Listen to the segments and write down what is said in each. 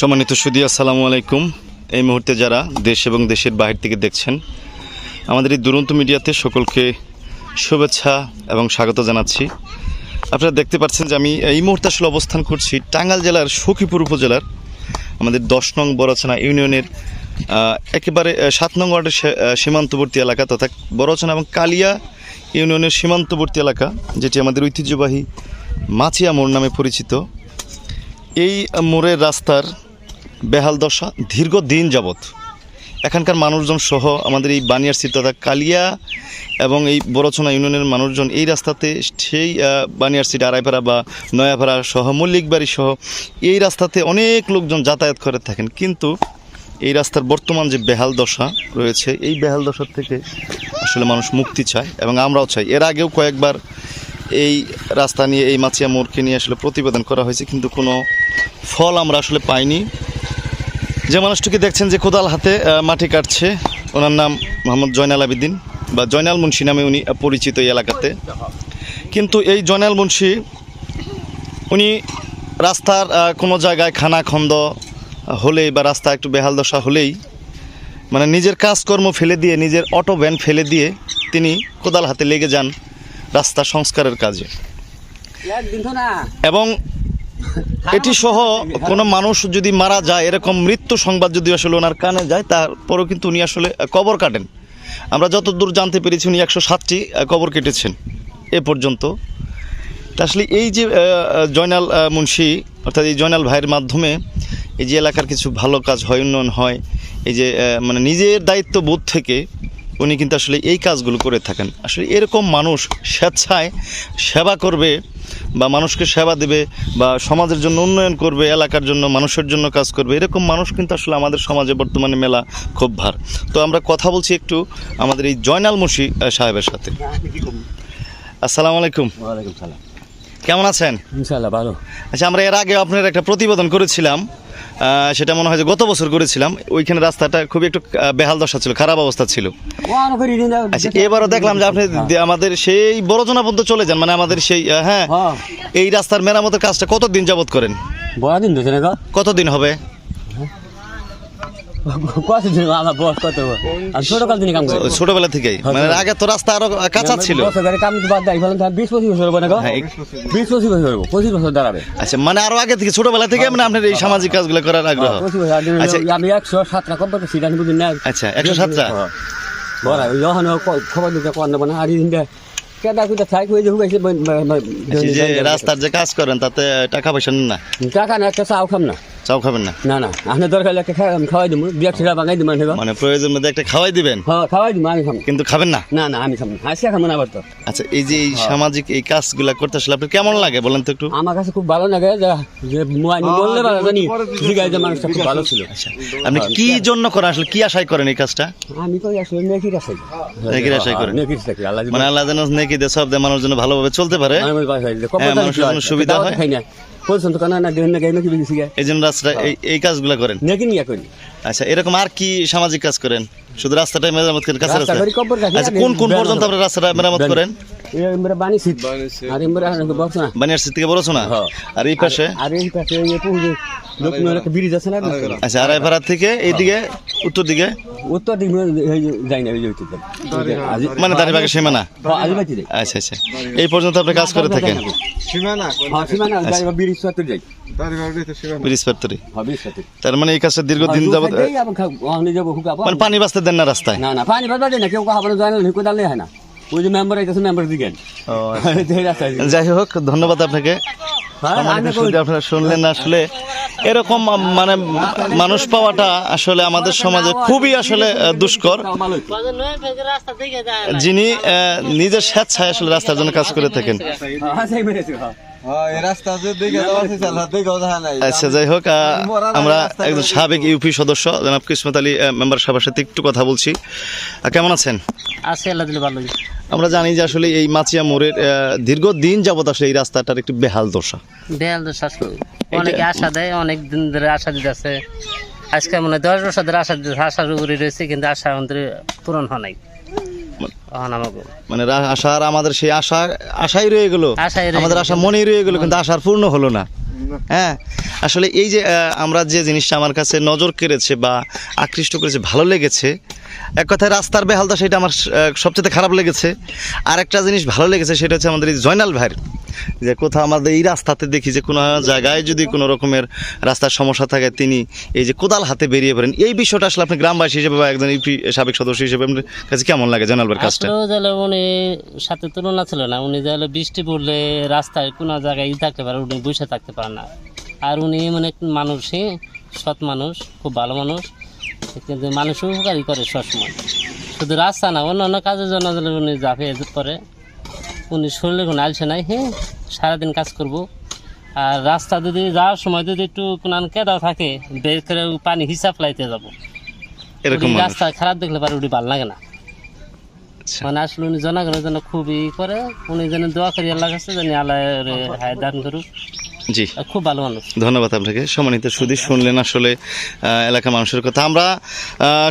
সম্মানিত সুদী, আসসালামু আলাইকুম। এই মুহূর্তে যারা দেশ এবং দেশের বাহির থেকে দেখছেন, আমাদের এই দুরন্ত মিডিয়াতে সকলকে শুভেচ্ছা এবং স্বাগত জানাচ্ছি। আপনারা দেখতে পাচ্ছেন যে আমি এই মুহূর্তে আসলে অবস্থান করছি টাঙ্গাল জেলার সখীপুর উপজেলার, আমাদের দশ নং বড়চনা ইউনিয়নের একেবারে সাত নং ওয়ার্ডের সীমান্তবর্তী এলাকা তথা বড়চনা এবং কালিয়া ইউনিয়নের সীমান্তবর্তী এলাকা, যেটি আমাদের ঐতিহ্যবাহী মাছিয়া মোড় নামে পরিচিত। এই মোড়ের রাস্তার বেহাল দশা দীর্ঘদিন যাবৎ। এখানকার মানুষজন সহ আমাদের এই বানিয়ারসি তথা কালিয়া এবং এই বড়চনা ইউনিয়নের মানুষজন এই রাস্তাতে সেই আহ, বানিয়ারসিট আড়াইপাড়া বা নয়াপাড়া সহ মল্লিকবাড়ি সহ এই রাস্তাতে অনেক লোকজন যাতায়াত করে থাকেন। কিন্তু এই রাস্তার বর্তমান যে বেহাল দশা রয়েছে এই বেহাল দশার থেকে আসলে মানুষ মুক্তি চায় এবং আমরাও চাই। এর আগেও কয়েকবার এই রাস্তা নিয়ে এই মাছিয়া মোড়কে নিয়ে আসলে প্রতিবেদন করা হয়েছে কিন্তু কোনো ফল আমরা আসলে পাইনি। যে মানুষটিকে দেখছেন যে কোদাল হাতে মাটি কাটছে ওনার নাম মোহাম্মদ জয়নাল আবিদ্দিন বা জয়নাল মুন্সি নামে উনি পরিচিত এই এলাকাতে। কিন্তু এই জয়নাল মুন্সি উনি রাস্তার কোনো জায়গায় খানা খন্দ হলেই বা রাস্তা একটু বেহাল দশা হলেই মানে নিজের কাজকর্ম ফেলে দিয়ে নিজের অটো ভ্যান ফেলে দিয়ে তিনি কোদাল হাতে লেগে যান রাস্তা সংস্কারের কাজে। এবং এটি সহ কোনো মানুষ যদি মারা যায়, এরকম মৃত্যু সংবাদ যদি আসলে ওনার কানে যায়, তারপরেও কিন্তু উনি আসলে কবর কাটেন। আমরা যতদূর জানতে পেরেছি, উনি একশো সাতটি কবর কেটেছেন এ পর্যন্ত। আসলে এই যে জয়নাল মুন্সি, অর্থাৎ এই জয়নাল ভাইয়ের মাধ্যমে এই যে এলাকার কিছু ভালো কাজ হয়, উন্নয়ন হয়, এই যে মানে নিজের দায়িত্ব বোধ থেকে উনি কিন্তু আসলে এই কাজগুলো করে থাকেন। আসলে এরকম মানুষ স্বেচ্ছায় সেবা করবে বা মানুষকে সেবা দেবে বা সমাজের জন্য উন্নয়ন করবে এলাকার জন্য মানুষের জন্য কাজ করবে এরকম মানুষ কিন্তু আসলে আমাদের সমাজে বর্তমানে মেলা খুব ভার। তো আমরা কথা বলছি একটু আমাদের এই জয়নাল মুশি সাহেবের সাথে। আসসালামু আলাইকুম। ওয়ালাইকুম সালাম। কেমন আছেন? ইনশাআল্লাহ ভালো। আচ্ছা আমরা এর আগে আপনার একটা প্রতিবেদন করেছিলাম। সেটা মনে হয় যে গত বছর করেছিলাম। ওইখানে রাস্তাটা খুবই একটু বেহাল দশা ছিল খারাপ অবস্থা ছিল। আচ্ছা এবারও দেখলাম যে আপনি আমাদের সেই বড়জনা পর্যন্ত চলে যান মানে আমাদের সেই হ্যাঁ হ্যাঁ। এই রাস্তার মেরামতের কাজটা কতদিন যাবত করেন? কতদিন হবে? কত দিন আমার বস কত আমি ছোট কাল কাম করি ছোটবেলা থেকেই মানে আগে তো রাস্তা আরও কাঁচা ছিল কাম বাদ দেয় ফেলেন বিশ পঁচিশ বছর হবে না হ্যাঁ, বিশ পঁচিশ বছর হব পঁচিশ বছর দাঁড়াবে আচ্ছা মানে আরও আগে থেকে ছোটবেলা থেকে মানে আপনার এই সামাজিক কাজগুলো করার আগ্রহ আচ্ছা আমি একশো সাতটা কম্পার সিট আমি বুঝি না আচ্ছা একশো সাতটা বড় যখন খবর দিতে কোন না আর আচ্ছা, রাস্তার যে কাজ করেন তাতে টাকা পয়সা নেন না টাকা না একটা চাও খাম না চাও খাবেন না? না না। আপনার দরকার লাগে খাওয়াই দিব বিয়াক ছিড়া বাঙাই দিব না মানে প্রয়োজন মধ্যে একটা খাওয়াই দিবেন? হ্যাঁ খাওয়াই দিব আমি খাম। কিন্তু খাবেন না? না না আমি না। আসিয়া খাব না আবার তো। আচ্ছা এই যে এই সামাজিক এই কাজগুলা করতে আসলে আপনার কেমন লাগে বলেন তো একটু? আমার কাছে খুব ভালো লাগে যে যে বললে ভালো জানি জিগাই যে মানুষটা খুব ভালো ছিল। আচ্ছা আপনি কি জন্য করেন আসলে? কি আশাই করেন এই কাজটা? আমি তো আসলে নেকির আছে নেকির আশায় করেন? নেকির আছে আল্লাহ মানে আল্লাহ যেন নেকি দে সব দে মানুষ যেন ভালোভাবে চলতে পারে। হ্যাঁ, মানুষের জন্য সুবিধা হয়। পছন্দ কেন না দেন না নাকি বেশি গে? এই জন্য রাস্তা এই কাজগুলো করেন। নাকি নিয়ে করি। আচ্ছা এরকম আর কি সামাজিক কাজ করেন? শুধু রাস্তাটা মেরামত করেন কাছে রাস্তা আচ্ছা কোন কোন পর্যন্ত আপনার রাস্তাটা মেরামত করেন? এই বানি সিট আর এই বক্স না। বানিয়ার সিট থেকে বড়ছো না? হ্যাঁ। আর এই পাশে? আর এই পাশে এই পুজো লোকমের ব্রিজ আছে না? আচ্ছা আড়াই ভাড়া থেকে এইদিকে উত্তর দিকে? উত্তর দিক যাই না ওই উত্তর মানে দাঁড়িয়ে সীমানা? আজি বাতি দেয় আচ্ছা আচ্ছা। এই পর্যন্ত আপনি কাজ করে থাকেন? সীমানা হ্যাঁ সীমানা ব্রিজ যাই। ফ্যাক্টরি হ্যাঁ তার মানে এই কাজটা দীর্ঘদিন যাবত ওখানে মানে পানি বাঁচতে দেন না রাস্তায়? না না পানি বাদ না কেউ কাহাবো জানে না কোদাল হয় না। ওই যে মেম্বার আইতেছে মেম্বার দিকেন যাই হোক ধন্যবাদ আপনাকে। আপনারা শুনলেন আসলে এরকম মানে মানুষ পাওয়াটা আসলে আমাদের সমাজে খুবই আসলে দুষ্কর। যিনি আহ, নিজের স্বেচ্ছায় আসলে রাস্তার জন্য কাজ করে থাকেন। আচ্ছা যাই হোক আমরা একজন সাবেক ইউপি সদস্য জনাব কিসমত আলী মেম্বার সাহেবের সাথে একটু কথা বলছি। কেমন আছেন? আছে আল্লাহ ভালো আমরা জানি যে আসলে এই মাচিয়া মোড়ের দীর্ঘদিন যাবত আসলে এই রাস্তাটার একটু বেহাল দশা। বেহাল দশা অনেকে আশা দেয় অনেক দিন ধরে আশা দিতেছে। আজকে মনে হয় দশ বছর ধরে আশা দিতেছে আশার উপরে রয়েছে কিন্তু আশা আমাদের পূরণ হয় নাই। মানে আশার আমাদের সেই আশা আশাই রয়ে গেল। আমাদের আশা মনেই রয়ে গেল কিন্তু আশার পূর্ণ হলো না। হ্যাঁ আসলে এই যে আমরা যে জিনিসটা আমার কাছে নজর কেড়েছে বা আকৃষ্ট করেছে ভালো লেগেছে এক কথায় রাস্তার বেহালতা সেটা আমার সবচেয়ে খারাপ লেগেছে। আর একটা জিনিস ভালো লেগেছে, সেটা হচ্ছে আমাদের এই জয়নাল ভাইয়ের, যে কোথাও আমাদের এই রাস্তাতে দেখি যে কোনো জায়গায় যদি কোনো রকমের রাস্তার সমস্যা থাকে, তিনি এই যে কোদাল হাতে বেরিয়ে পড়েন। এই বিষয়টা আসলে আপনি গ্রামবাসী হিসেবে বা একজন ইউপি সাবেক সদস্য হিসেবে আপনার কাছে কেমন লাগে জয়নাল ভাইয়ের কাজটা? উনি সাথে তুলনা ছিল না, উনি তাহলে বৃষ্টি পড়লে রাস্তায় কোনো জায়গায় ই থাকতে পারে, উনি বসে থাকতে পারে না। আর উনি মানে মানুষই, সৎ মানুষ, খুব ভালো মানুষ। কিন্তু মানুষ উপকারই করে সবসময়। শুধু রাস্তা না অন্য অন্য কাজের জন্য উনি ঝাঁপিয়ে পরে উনি শরীরে কোনো আলসে নাই হ্যাঁ সারাদিন কাজ করব। আর রাস্তা যদি যাওয়ার সময় যদি একটু কোনো কেদা থাকে বের করে পানি হিসাব লাইতে যাব। এরকম রাস্তা খারাপ দেখলে পারে উনি ভালো লাগে না। আচ্ছা। মানে আসলে উনি জনগণের জন্য খুবই করে উনি যেন দোয়া করি আল্লাহ কাছে জানি আল্লাহ হায় দান করুক। জি। খুব ভালো মানুষ। ধন্যবাদ আপনাকে। সম্মানিত সুদী শুনলেন আসলে এলাকা এলাকার মানুষের কথা। আমরা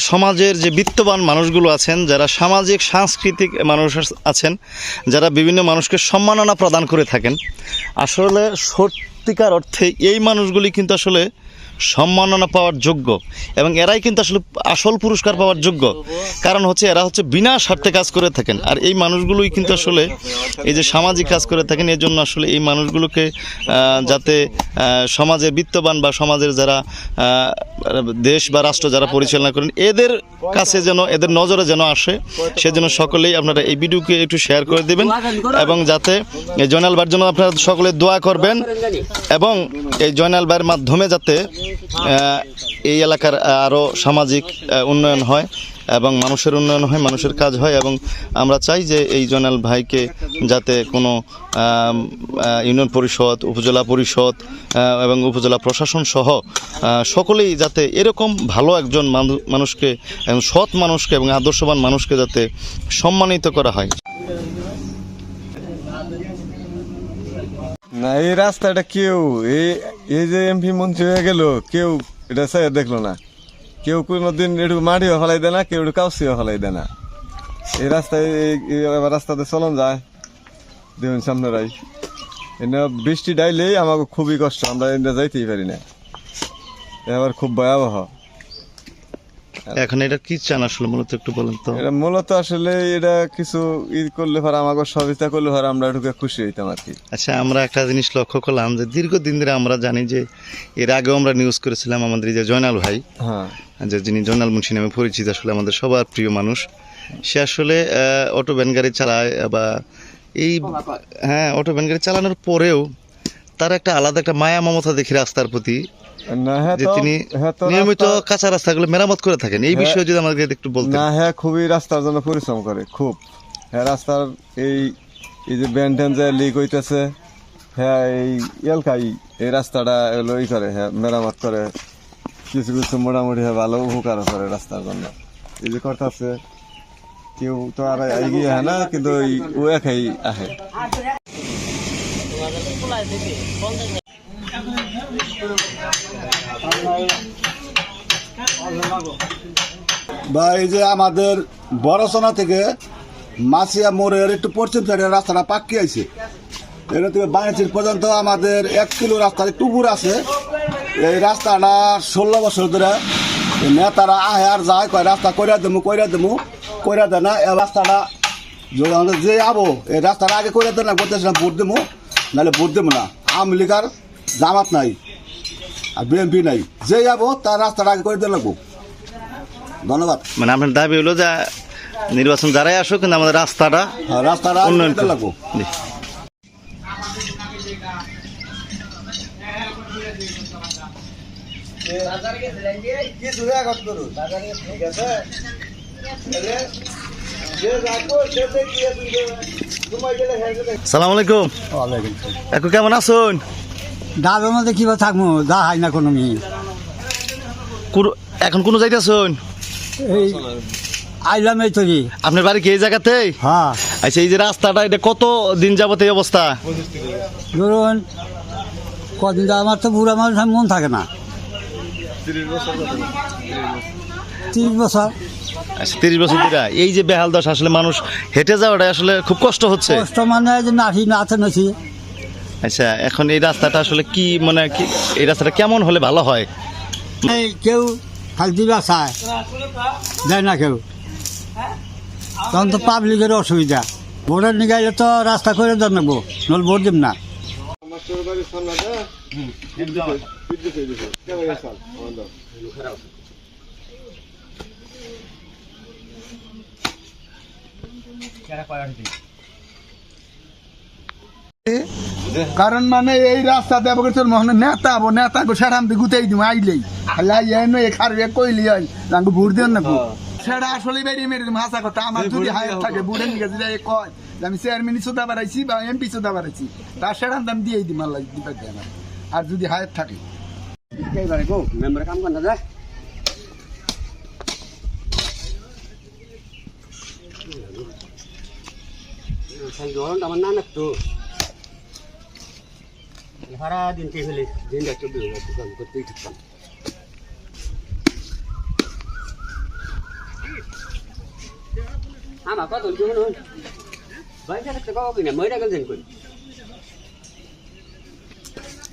সমাজের যে বিত্তবান মানুষগুলো আছেন যারা সামাজিক সাংস্কৃতিক মানুষ আছেন যারা বিভিন্ন মানুষকে সম্মাননা প্রদান করে থাকেন আসলে সত্যিকার অর্থে এই মানুষগুলি কিন্তু আসলে সম্মাননা পাওয়ার যোগ্য। এবং এরাই কিন্তু আসলে আসল পুরস্কার পাওয়ার যোগ্য। কারণ হচ্ছে এরা হচ্ছে বিনা স্বার্থে কাজ করে থাকেন। আর এই মানুষগুলোই কিন্তু আসলে এই যে সামাজিক কাজ করে থাকেন এর জন্য আসলে এই মানুষগুলোকে যাতে সমাজের বিত্তবান বা সমাজের যারা দেশ বা রাষ্ট্র যারা পরিচালনা করেন, এদের কাছে যেন, এদের নজরে যেন আসে, সেজন্য সকলেই আপনারা এই ভিডিওকে একটু শেয়ার করে দেবেন। এবং যাতে এই জয়নাল বার জন্য আপনারা সকলে দোয়া করবেন। এবং এই জয়নাল ভাইয়ের মাধ্যমে যাতে এই এলাকার আরও সামাজিক উন্নয়ন হয় এবং মানুষের উন্নয়ন হয়, মানুষের কাজ হয় এবং আমরা চাই যে এই জয়নাল ভাইকে যাতে কোনো ইউনিয়ন পরিষদ, উপজেলা পরিষদ এবং উপজেলা প্রশাসন সহ সকলেই যাতে এরকম ভালো একজন মানুষকে সৎ মানুষকে এবং আদর্শবান মানুষকে যাতে সম্মানিত করা হয়। না, এই রাস্তাটা কেউ, এই এই যে এমপি মন্ত্রী হয়ে গেল, কেউ এটা সে দেখল না। কেউ কোনোদিন একটু মাটিও ফেলাই দেয় না, কেউ একটু কাউসিও ফেলাই দেয় না। এই রাস্তায় রাস্তাতে চলন যায়, দেখুন সামনেরাই এনে বৃষ্টি ডাইলেই আমাকে খুবই কষ্ট, আমরা যাইতেই পারি না। এবার খুব ভয়াবহ। এখন এটা কি চান আসলে? মূলত একটু বলেন তো। এটা মূলত আসলে এটা কিছু ই করলে পর আমাকে সহযোগিতা করলে পর আমরা ঢুকে খুশি হইতাম আর কি। আচ্ছা আমরা একটা জিনিস লক্ষ্য করলাম যে দীর্ঘদিন ধরে আমরা জানি যে এর আগেও আমরা নিউজ করেছিলাম আমাদের এই যে জয়নাল ভাই হ্যাঁ। যে যিনি জয়নাল মুন্সি নামে পরিচিত আসলে আমাদের সবার প্রিয় মানুষ সে আসলে অটো ভ্যান গাড়ি চালায় বা এই হ্যাঁ অটো ভ্যান গাড়ি চালানোর পরেও তার একটা আলাদা একটা মায়া মমতা দেখি রাস্তার প্রতি। যে তিনি নিয়মিত কাঁচা রাস্তাগুলো মেরামত করে থাকেন। এই বিষয়ে যদি আমাকে একটু বলতেন। না হ্যাঁ খুবই রাস্তার জন্য পরিশ্রম করে খুব। হ্যাঁ রাস্তার এই এই যে যে লিক হইতেছে হ্যাঁ এই এলকাই এই রাস্তাটা এগুলো ই করে হ্যাঁ মেরামত করে। কিছু কিছু মোটামুটি হ্যাঁ ভালো উপকার করে রাস্তার জন্য। এই যে করতেছে কেউ তো আর এগিয়ে হয় না কিন্তু ওই ও একাই আহে। বা এই যে আমাদের বড়সোনা থেকে মাসিয়া মোড়ের একটু পশ্চিম সাইডের রাস্তাটা পাকি আছে এখান থেকে বাণিজ্যিক পর্যন্ত আমাদের এক কিলো রাস্তার উপর আছে। এই রাস্তাটা ষোলো বছর ধরে নেতারা আহে আর যায়, কয় রাস্তা কইরা দেবো কইরা দেবো কইরা দেয় না। এই রাস্তাটা যে আবো, এই রাস্তাটা আগে কইরা দেয় না, বলতেছিলাম ভোট দেবো নাহলে ভোট দেবো না। আওয়ামী লীগার জামাত নাই আর বিএনপি নাই। যে যাব তার রাস্তাটা আগে করে দিয়ে লাগবো। ধন্যবাদ। মানে আপনার দাবি হলো যে নির্বাচন যারাই আসুক কিন্তু আমাদের রাস্তাটা রাস্তাটা উন্নয়ন উন্নয়ন লাগবো। জি। সালাম আলাইকুম কেমন আছেন? ডাবের মধ্যে কীভাবে থাকব হয় না কোনো মেয়ে এখন কোন যাইতেছেন এই আইলাম এই তৈরি আপনার বাড়ি কি এই জায়গাতে? হ্যাঁ। আচ্ছা এই যে রাস্তাটা এটা কত দিন যাবত এই অবস্থা? ধরুন কদিন আমার তো বুড়া মানুষ মন থাকে না। তিরিশ বছর আচ্ছা তিরিশ বছর ধরে। এই যে বেহাল দশ আসলে মানুষ হেঁটে যাওয়াটা আসলে খুব কষ্ট হচ্ছে। কষ্ট মানে যে নাঠি নাচে নাচি। আচ্ছা এখন এই রাস্তাটা আসলে কি মানে কি এই রাস্তাটা কেমন হলে ভালো হয়? এই কেউ খালি দিবা চায় দেয় না কেউ। তখন তো পাবলিকের অসুবিধা। ভোটের নিগাইলে তো রাস্তা করে দেন নেব নল ভোট দিব না। কারণ মানে এই রাস্তা দেব তোর মহন নেতা আবো নেতা গো সেরাম দি গুতেই দিম আইলেই। লাই এনো এ খারবে কইলি আই ভোট দেন না সেটা আসলে বেরিয়ে মেরে দিম হাসা কথা। আমার যদি হায়াত থাকে বুড়েন নিকে যদি কয়? আমি চেয়ারম্যানই সুদা বাড়াইছি বা এমপি সুদা বাড়াইছি তার সেরাম দাম দিয়েই দিম আল্লাহ দিবে দেন আর যদি হায়াত থাকে। আমার না তো সারা দিন কে ফেলে দিনটা চব্বিশ দোকান করতেই থাকতাম। আমার কথা বাইরে থাকতে কবে কিনা মহিলা গেলেন কই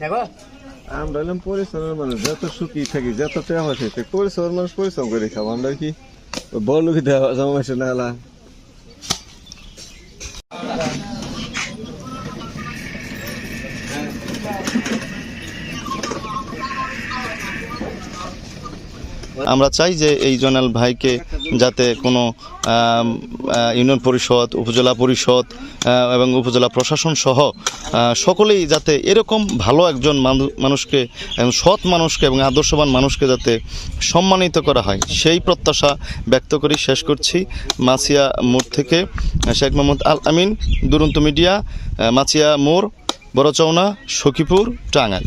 দেখো আমরা হলাম পরিশ্রমের মানুষ, যত সুখী থাকি, যত টাকা পয়সা পরিশ্রমের মানুষ পরিশ্রম করে খাব আমরা বড় লোক দেওয়া জমা না আমরা চাই যে এই জোনাল ভাইকে যাতে কোনো ইউনিয়ন পরিষদ, উপজেলা পরিষদ এবং উপজেলা প্রশাসন সহ সকলেই যাতে এরকম ভালো একজন মানুষকে সৎ মানুষকে এবং আদর্শবান মানুষকে যাতে সম্মানিত করা হয়। সেই প্রত্যাশা ব্যক্ত করি, শেষ করছি। মাছিয়া মোড় থেকে শেখ মোহাম্মদ আল আমিন, দুরন্ত মিডিয়া মাছিয়া মোড়, বড়চৌনা, সখীপুর, টাঙ্গাইল।